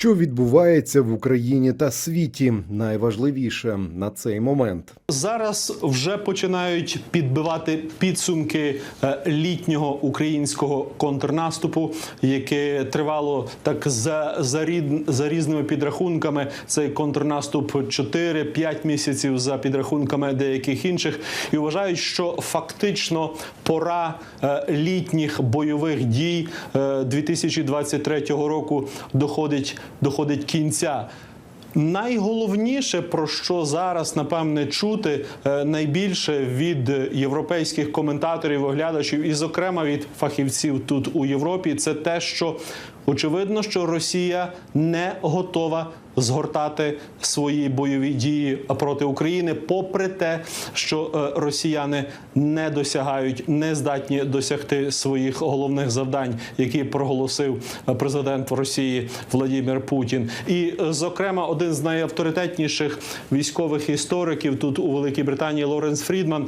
Що відбувається в Україні та світі? Найважливіше на цей момент. Зараз вже починають підбивати підсумки е, літнього українського контрнаступу, яке тривало так за, за, рід, за різними підрахунками. Цей контрнаступ 4-5 місяців за підрахунками деяких інших, і вважають, що фактично пора е, літніх бойових дій е, 2023 року доходить, доходить кінця. Найголовніше, про що зараз напевне чути е, найбільше від європейських коментаторів, оглядачів, і, зокрема, від фахівців тут у Європі, це те, що очевидно, що Росія не готова згортати свої бойові дії проти України, попри те, що е, росіяни не досягають, не здатні досягти своїх головних завдань, які проголосив е, президент Росії Владимир Путін. І, е, зокрема, один з найавторитетніших військових істориків тут у Великій Британії Лоренс Фрідман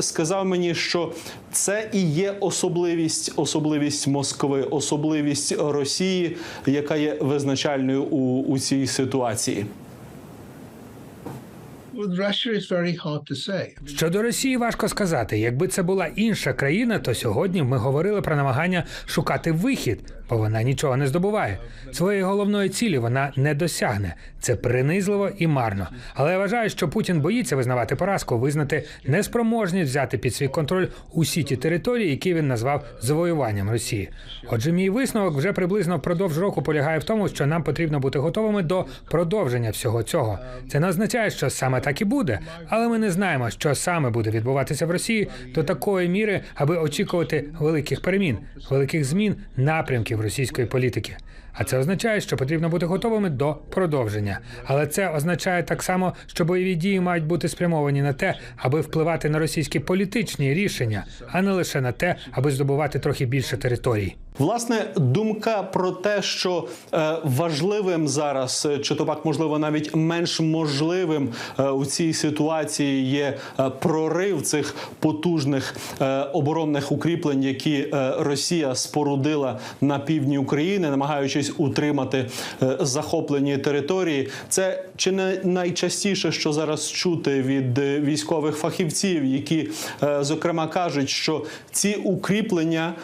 сказав мені, що це і є особливість, особливість Москви, особливість Росії, яка є визначальною у, у цій ситуації. With Russia, it's very hard to say. Щодо Росії важко сказати. Якби це була інша країна, то сьогодні ми говорили про намагання шукати вихід, бо вона нічого не здобуває. Своєї головної цілі вона не досягне. Це принизливо і марно. Але я вважаю, що Путін боїться визнавати поразку, визнати неспроможність взяти під свій контроль усі ті території, які він назвав завоюванням Росії. Отже, мій висновок вже приблизно впродовж року полягає в тому, що нам потрібно бути готовими до продовження всього цього. Це не означає, що саме так і буде, але ми не знаємо, що саме буде відбуватися в Росії до такої міри, аби очікувати великих перемін, великих змін напрямків російської політики. А це означає, що потрібно бути готовими до продовження. Але це означає так само, що бойові дії мають бути спрямовані на те, аби впливати на російські політичні рішення, а не лише на те, аби здобувати трохи більше територій. Власне, думка про те, що е, важливим зараз, е, чи то пак можливо навіть менш можливим е, у цій ситуації є прорив цих потужних оборонних укріплень, які Росія спорудила на півдні України, намагаючись утримати захоплені території. Це чи не найчастіше, що зараз чути від військових фахівців, які зокрема кажуть, що ці укріплення.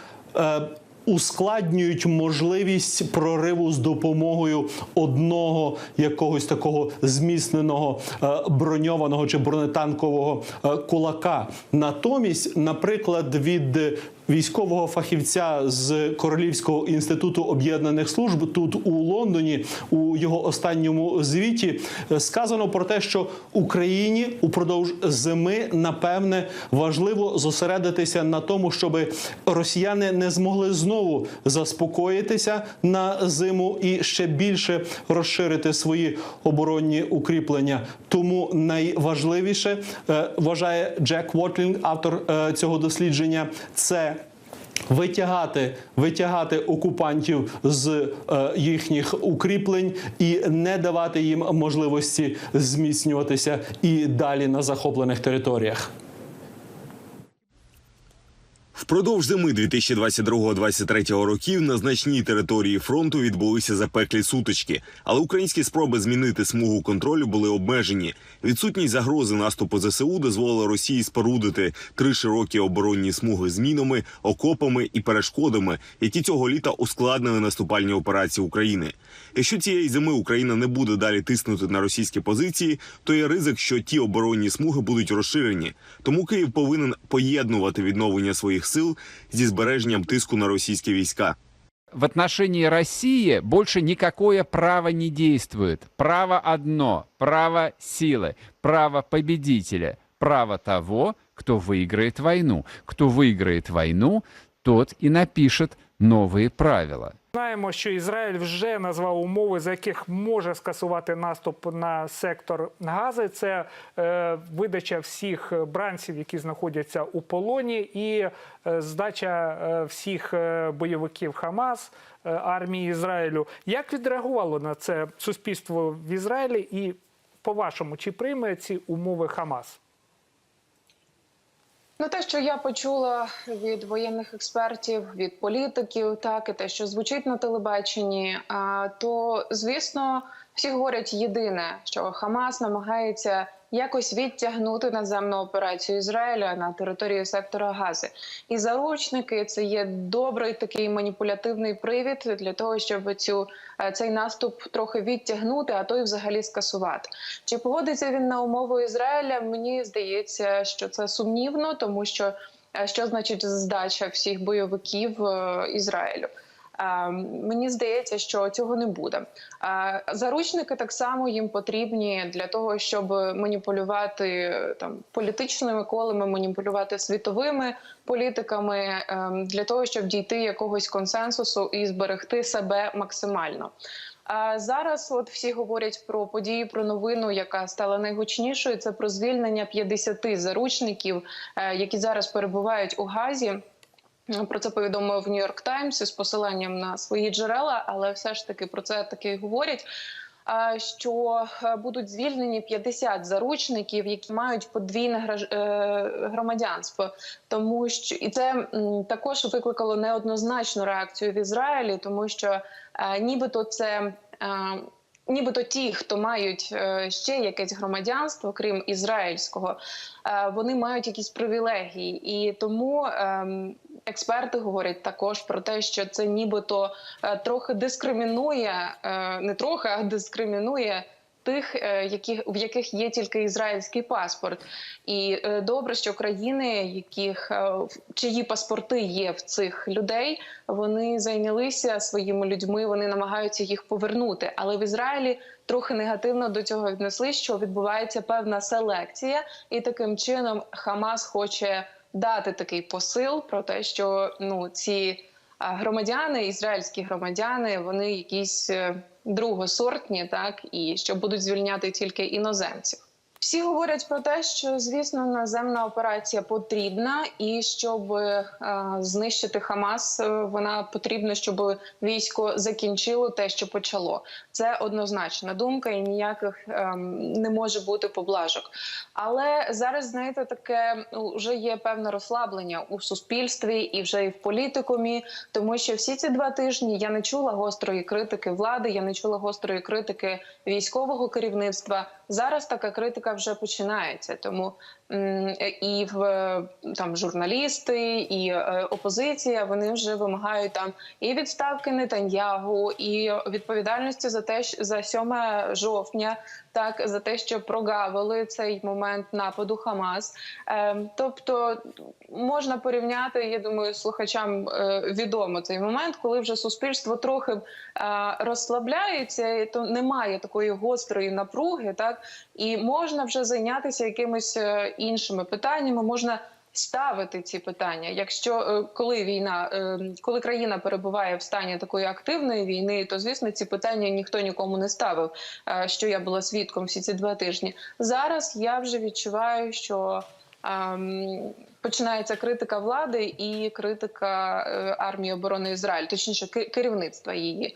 Ускладнюють можливість прориву з допомогою одного якогось такого зміцненого е, броньованого чи бронетанкового е, кулака. Натомість, наприклад, від військового фахівця з Королівського інституту об'єднаних служб тут у Лондоні у його останньому звіті е, сказано про те, що Україні упродовж зими напевне важливо зосередитися на тому, щоб росіяни не змогли знову заспокоїтися на зиму і ще більше розширити свої оборонні укріплення. Тому найважливіше е, вважає Джек Вотлінг, автор е, цього дослідження, це Витягати, витягати окупантів з е, їхніх укріплень і не давати їм можливості зміцнюватися і далі на захоплених територіях. Впродовж зими 2022-2023 років на значній території фронту відбулися запеклі сутички, але українські спроби змінити смугу контролю були обмежені. Відсутність загрози наступу ЗСУ дозволила Росії спорудити три широкі оборонні смуги з мінами, окопами і перешкодами, які цього літа ускладнили наступальні операції України. Якщо цієї зими Україна не буде далі тиснути на російські позиції, то є ризик, що ті оборонні смуги будуть розширені. Тому Київ повинен поєднувати відновлення своїх сил зі збереженням тиску на російські війська. в отношении России больше никакое право не действует. Право одно – право силы, право победителя, право того, кто выиграет войну. Кто выиграет войну, тот и напишет новые правила. Знаємо, що Ізраїль вже назвав умови, за яких може скасувати наступ на сектор Гази. Це е, видача всіх бранців, які знаходяться у полоні, і е, здача е, всіх е, бойовиків Хамас е, армії Ізраїлю. Як відреагувало на це суспільство в Ізраїлі? І по-вашому, чи прийме ці умови Хамас? Ну, те, що я почула від воєнних експертів, від політиків, так і те, що звучить на телебаченні, то звісно всі говорять єдине, що Хамас намагається якось відтягнути наземну операцію Ізраїля на територію сектора Гази. І заручники це є добрий такий маніпулятивний привід для того, щоб цю е, цей наступ трохи відтягнути, а то й взагалі скасувати. Чи погодиться він на умови Ізраїля? Мені здається, що це сумнівно, тому що е, що значить здача всіх бойовиків е, Ізраїлю? Мені здається, що цього не буде. Заручники так само їм потрібні для того, щоб маніпулювати там політичними колами, маніпулювати світовими політиками е, для того, щоб дійти якогось консенсусу і зберегти себе максимально. А зараз от всі говорять про події, про новину, яка стала найгучнішою. Це про звільнення 50 заручників, е, які зараз перебувають у Газі. Про це повідомив Нью-Йорк Таймс із посиланням на свої джерела, але все ж таки про це таки говорять. Що е, будуть звільнені 50 заручників, які мають подвійне е, громадянство, тому що і це також викликало неоднозначну реакцію в Ізраїлі, тому що е, нібито це. Нібито ті, хто мають ще якесь громадянство, крім ізраїльського, вони мають якісь привілегії, і тому ем, експерти говорять також про те, що це нібито е, трохи дискримінує, е, не трохи, а дискримінує. Тих, е, яких в яких є тільки ізраїльський паспорт, і добре, що країни, яких чиї паспорти є в цих людей, вони зайнялися своїми людьми, вони намагаються їх повернути. Але в Ізраїлі трохи негативно до цього віднесли, що відбувається певна селекція, і таким чином Хамас хоче дати такий посил про те, що ну ці громадяни, ізраїльські громадяни, вони якісь е, другосортні, так і що будуть звільняти тільки іноземців. Всі говорять про те, що звісно наземна операція потрібна, і щоб е, знищити Хамас, е, вона потрібна, щоб військо закінчило те, що почало. Це однозначна думка, і ніяких ем, не може бути поблажок. Але зараз знаєте, таке ну, вже є певне розслаблення у суспільстві і вже і в політикумі, тому що всі ці два тижні я не чула гострої критики влади, я не чула гострої критики військового керівництва. Зараз така критика вже починається. Тому і в е, там журналісти, і е, опозиція вони вже вимагають там і відставки Нетаньягу, і відповідальності за те, що- за 7 жовтня, так за те, що прогавили цей момент нападу Хамас. Е, тобто можна порівняти, я думаю, слухачам е, відомо цей момент, коли вже суспільство трохи розслабляється, і то немає такої гострої напруги, так і можна вже зайнятися якимись е, іншими питаннями. Можна ставити ці питання. Якщо е, коли війна, е, коли країна перебуває в стані такої активної війни, то звісно ці питання ніхто нікому не ставив. е, Що я була свідком всі ці два тижні. Зараз я вже відчуваю, що. Починається критика влади і критика е, армії оборони Ізраїлю, точніше керівництва її. Е,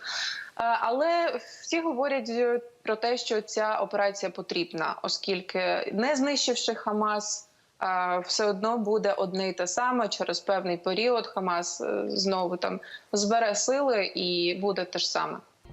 Але всі говорять е, про те, що ця операція потрібна, оскільки не знищивши Хамас, все одно буде одне й те саме. Через певний період Хамас знову там збере сили і буде те ж саме.